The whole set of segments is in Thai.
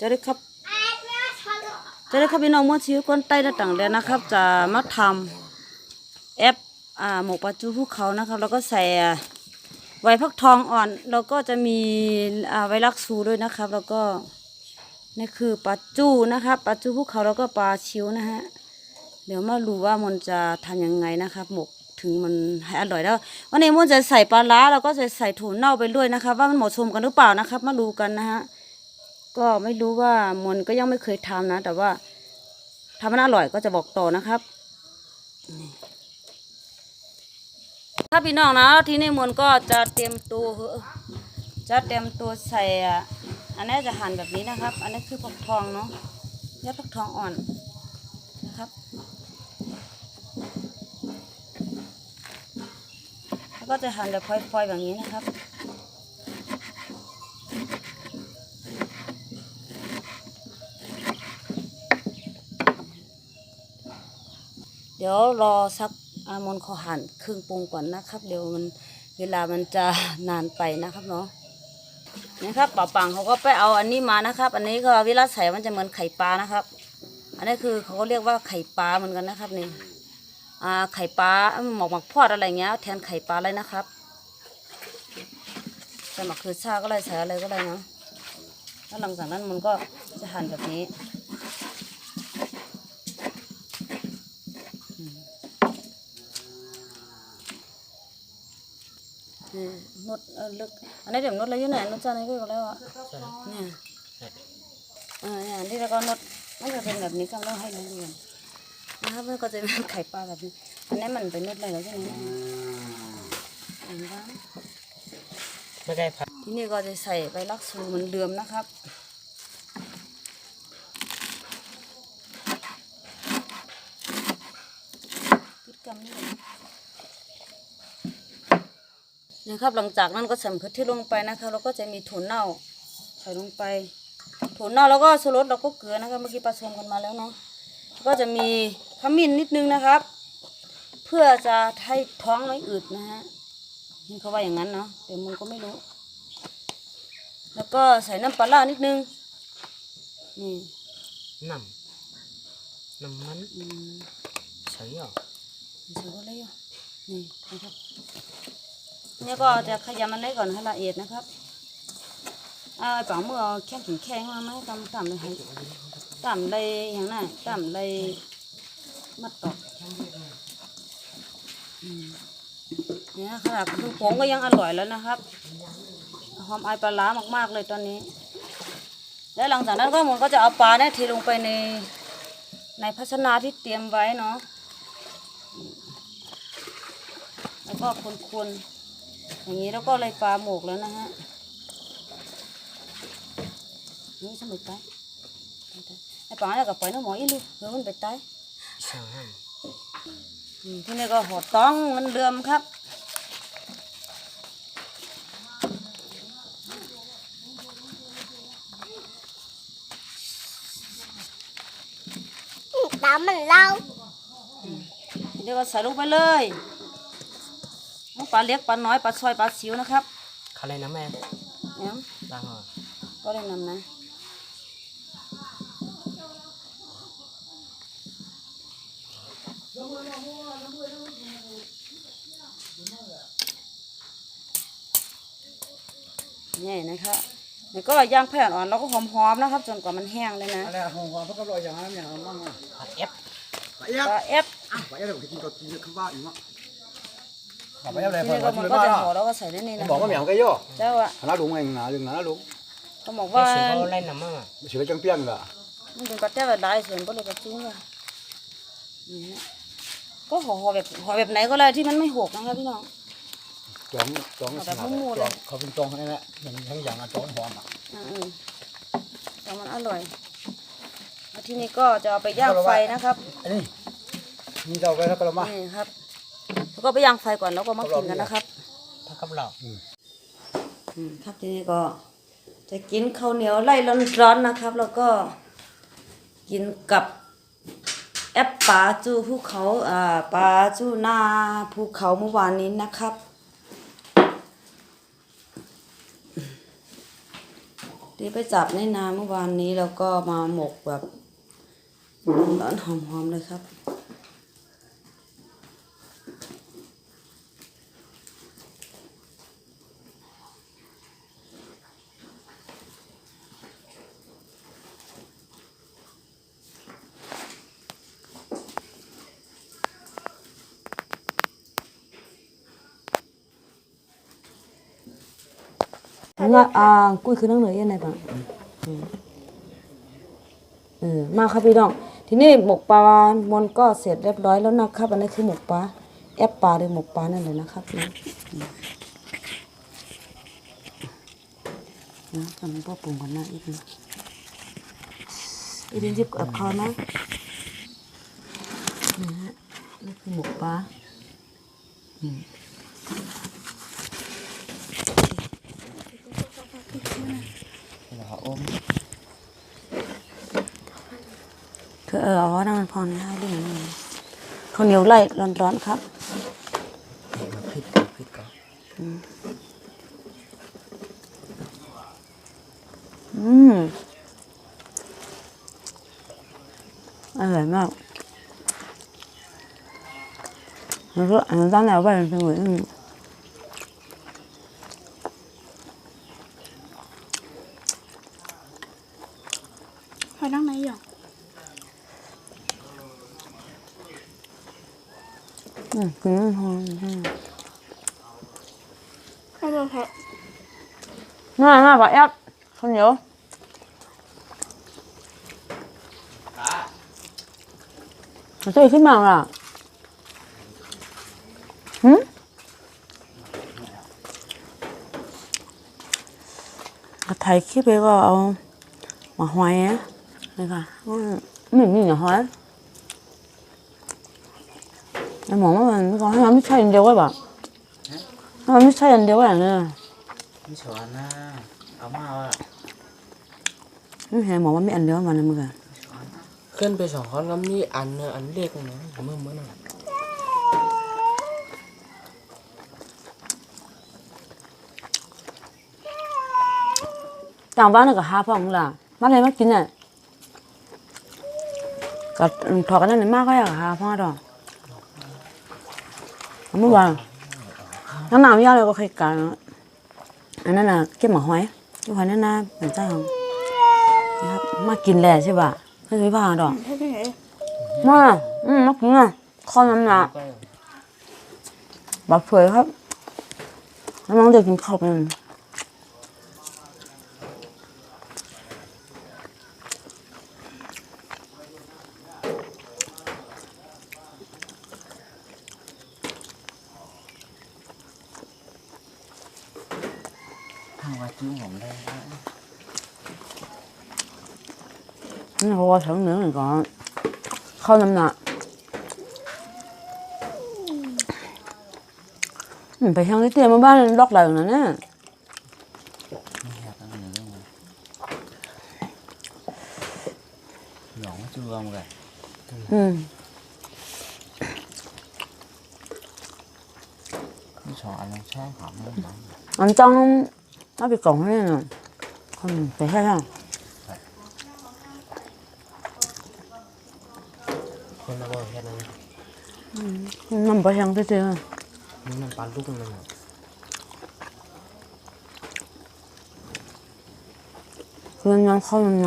จะได้ครับจะได้ครับพี่น้องเมื่อชีวิตคนใต้และต่างแดนนะครับ จะมาทำแอปอ่าหมกปลาจูภูเขานะครับ แล้วก็ใส่ไวพักทองอ่อน แล้วก็จะมีอ่าไวรักซูด้วยนะครับ แล้วก็นี่คือปลาจูนะครับปลาจูภูเขาแล้วก็ปลาชิวนะฮะเดี๋ยวมาดูว่ามันจะทำยังไงนะครับหมกถึงมันให้อร่อยแล้ววันนี้มันจะใส่ปลาล้าแล้วก็จะใส่ถั่วเน่าไปด้วยนะครับ ว่ามันเหมาะสมกันหรือเปล่านะครับ มาดูกันนะฮะ ก็ไม่รู้ว่ามนก็ยังไม่เคยทำนะ แต่ว่าทำมันอร่อยก็จะบอกต่อนะครับ ถ้าพี่น้องนะทีนี้มนก็จะเตรียมตัวจะเตรียมตัวใส่อันนี้จะหั่นแบบนี้นะครับ อันนี้คือผักทองเนาะยอดผักทองอ่อนนะครับแล้วก็จะหั่นแบบพลอยๆแบบนี้นะครับ ดี๋ยวรอสักอามนขอหั่นครึ่งปรุงก่อนนะครับ เดี๋ยวมันเวลามันจะนานไปนะครับเนาะนี่ครับป่าปังเขาก็ไปเอาอันนี้มานะครับ อันนี้ก็เวลาใส่มันจะเหมือนไข่ปลานะครับ อันนี้คือเขาก็เรียกว่าไข่ปลาเหมือนกันนะครับนี่อ่าไข่ปลาหมอกหมักพอดอะไรเงี้ยแทนไข่ปลาเลยนะครับใส่หมักคือชาก็เลยใส่อะไรก็เลยเนาะแล้วหลังจากนั้นมันก็จะหั่นแบบนี้ นี่นดเออลึกอันนี้เดี๋ยวนดแล้วยู่ไหนนดจานไหนก็แล้วอะเนี่ยเออเนี่ยที่แล้วก็นดมันจะเป็นแบบนี้ก็แล้วให้ดูกันนะครับมันก็จะเป็นไข่ปลาแบบนี้อันนี้มันเป็นนดอะไรแล้วใช่ไหมอันนี้ไม่ได้พักที่นี่ก็จะใส่ใบลักซูเหมือนเดิมนะครับพฤติกรรมนี่เลย นะครับ หลังจากนั้นก็ใส่มะเขือเทศลงไปนะคะแล้วก็จะมีถั่วเน่าใส่ลงไปถั่วเน่าแล้วก็ชูรสแล้วก็เกลือนะครับเมื่อกี้ผสมกันมาแล้วเนาะแล้วก็จะมีขมิ้นนิดนึงนะครับ เพื่อจะให้ท้องไม่อืดนะฮะเห็นเขาว่าอย่างนั้นเนาะแต่มันก็ไม่รู้ แล้วก็ใส่น้ำปลาร้านิดนึงนี่น้ำน้ำมันอืมใช่หรอใส่ก็เลยอะนี่นะครับเนี่ยก็จะขยำมันได้ก่อนให้ละเอียดนะครับ à bảo mưa khen khỉnh khen mà mấy tầm tầm đây hay tầm đây hàng này tầm đây mất tọt เนี่ยขนาดคือผงก็ยังอร่อยแล้วนะครับหอมไอปลาร้ามากๆเลยตอนนี้ แล้วหลังจากนั้นก็มันก็จะเอาปลาเนี่ยเทลงไปในในภาชนะที่เตรียมไว้เนาะแล้วก็คนๆ อย่างนี้แล้วก็เลยปลาหมกแล้วนะฮะนี่สมุดไปไอ้ป๋าเนี่ยกับไปน้องหมออีลูกเดี๋ยวมันไปตายช่างห้ามอืมที่นี่ก็หอดต้องเหมันเดิมครับน้ำมันเล่าเดี๋ยวก็ใส่ลงไปเลยน้อง ปลาเล็กปลาน้อยปลาซอยปลาสิวนะครับเขาเลยนะแม่เนี่ยล้างอะก็ได้นำนะนี่นะครับแล้วก็ย่างแผ่นอ่อนแล้วก็หอมๆนะครับ จนกว่ามันแห้งเลยนะอะไรของความพวกเราอย่างนั้นอย่างนั้นมั่งอะผัดเอฟไปยับปลาเอฟไปยับเดี๋ยวกินตัวกินคือว่าอยู่มั้ง ไปยับเลยที่พอนี่ก็มามันเลยก็มาจะแล้วห่อแล้วก็ใส่ในนี้นะบอกว่าเหมียวก็ย่อเจ้าอะคณะลุงเองนะลุงนะลุงก็บอกว่าว่าสีเขาเล่นน้ำมั่งอะเฉยจังเปี้ยงละมันเป็นกระเทียมแบบได้เสียงก็เลยกระจุ้งอะอืมก็ห่อห่อแบบห่อแบบไหนก็ได้ที่มันไม่หกนะครับพี่น้อง จองจองสนามจองเขาเป็นจองให้แหละอย่างทั้งอย่างอะจองหอมอะอืมๆแต่มันอร่อยแล้วทีนี้ก็จะเอาไปย่างไฟนะครับอันนี้มีเราไว้แล้วก็เรามานี่ครับ แล้วก็ไปย่างไฟก่อนแล้วก็มากินกันนะครับผักกับเราอืมครับทีนี้ก็จะกินข้าวเหนียวไล่ร้อนๆนะครับ แล้วก็กินกับแอปปลาจูภูเขาอ่าปลาจูหน้าภูเขาเมื่อวานนี้นะครับที่ไปจับในนาเมื่อวานนี้แล้วก็มาหมกแบบร้อนๆหอมๆเลยครับ nga à cùi คือนั่งเหนือยังไงบ้างอืมเออมาครับพี่น้องทีนี้หมกปลามนก็เสร็จเรียบร้อยแล้วนะครับอันนี้คือหมกปลาแอปปลาหรือหมกปลานั่นเลยนะครับพี่น้องอืมนะทำให้พ่อปรุงกันนะอีกนะอีกนิดหยิบกับเขานะนี่ฮะนี่คือหมกปลาเหรออม คือเออเอานั่งพอนะให้ด้วยหน่อยข้าวเหนียวไล่ร้อนๆครับพริกพริกก็อืมอร่อยมากแล้วก็อันนั้นตั้งแต่ว่าเป็นเหมือนไปนั่งไหน อืมกินมันหอมอืมให้เราแพ้ง่ายมากปะแอ๊บข้าวเหนียวมันจะขึ้นมาล่ะหืมเอาถ่ายคลิปไปก็เอามาหอยอะนี่ค่ะอืมไม่มีหน่หอย หมอว่ามันก็ให้มันไม่ใช่อันเดียวไว้ป่ะให้มันไม่ใช่อันเดียวไว้เนี่ยไม่สอนนะเอามาว่ะไม่ใช่หมอว่าไม่อันเดียวมันนะมึงอะขึ้นไปสองคนก็มีอันเนอะอันเล็กนะเมื่อเมื่อน่ะต่างบ้านน่ะก็หาพ่อของล่ะมาเลยมากินน่ะกับถอดกันนั่นน่ะมากก็อยากหาพ่อดอก เมื่อวานน้ำหนาวย่าเลยก็เคยกันอันนั้นน่ะเก็บหมาหอยหอยนั่นน่ะเป็นเจ้าของนะครับมากินแหละใช่ป่ะไม่ใช่ป่ะดอกมาอืมมากินอะข้าวน้ำหนักบักเผยครับน้องเด็กกินข้าวเป็น ทำว่าจิ้วผมได้ นี่เพราะว่าทั้งเนื้อหนึ่งก่อนข้าวน้ำหนักอืมไปทางที่เตรียมมาบ้ คนไปให้ห่างคนละบอกแค่นั้นน้ำไปทางที่เตรียมนี่มันปลาลูกนั่นน่ะคือน้ำข้าวน้ำห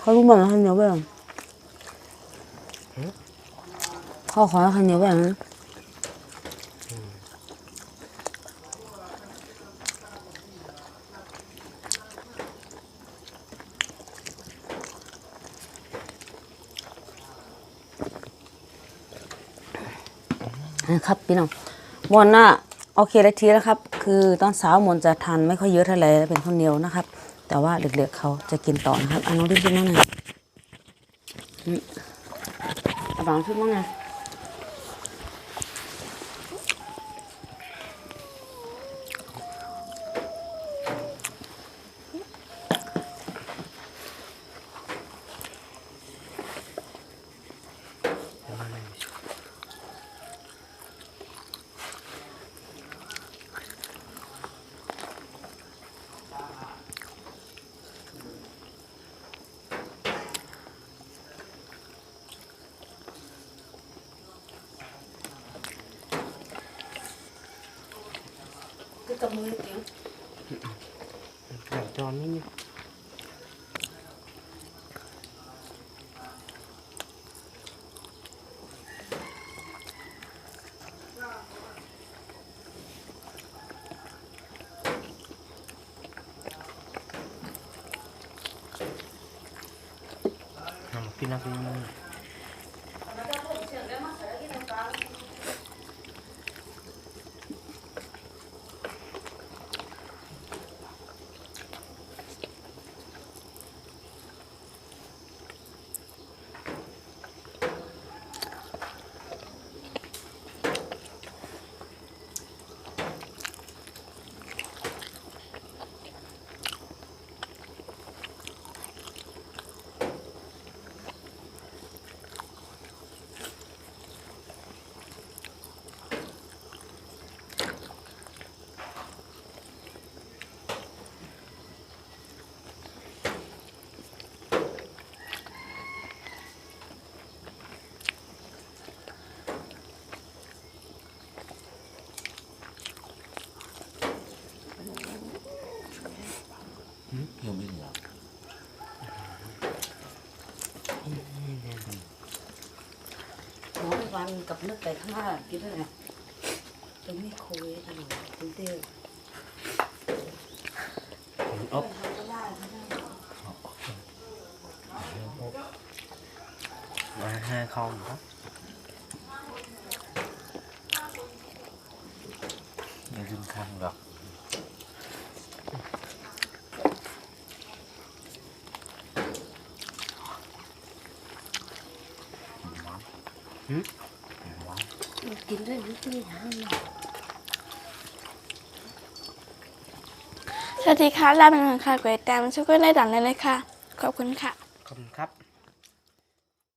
เขารู้บ้างนะข้าวเหนียวแบบเขาขอข้าวเหนียวแบบนั้นนะครับพี่น้อง มอนน่ะโอเคแล้วทีแล้วครับ คือตอนเช้ามนจะทานไม่ค่อยเยอะเท่าไหร่เป็นข้าวเหนียวนะครับ แต่ว่าเด็กๆเขาจะกินต่อนะครับอันน้องดิบกินมั้งไงอะบางขึ้นมั้งไง cầm มือเก่งไก่จอ วันกับนึกไปข้างหน้ากินได้ไงตรงนี้โคยตลอดตรงเตี้ย ốc Mà hai không đó Nghe rừng khăn gặp Ừ. กิ นได้ไม่เตี้ยนะสวัสดีค่ะลาเป็นคนค่ะก๋วยแตมช่วยได้ดังเลยเลยค่ะ ขอบคุณค่ะ Không khắp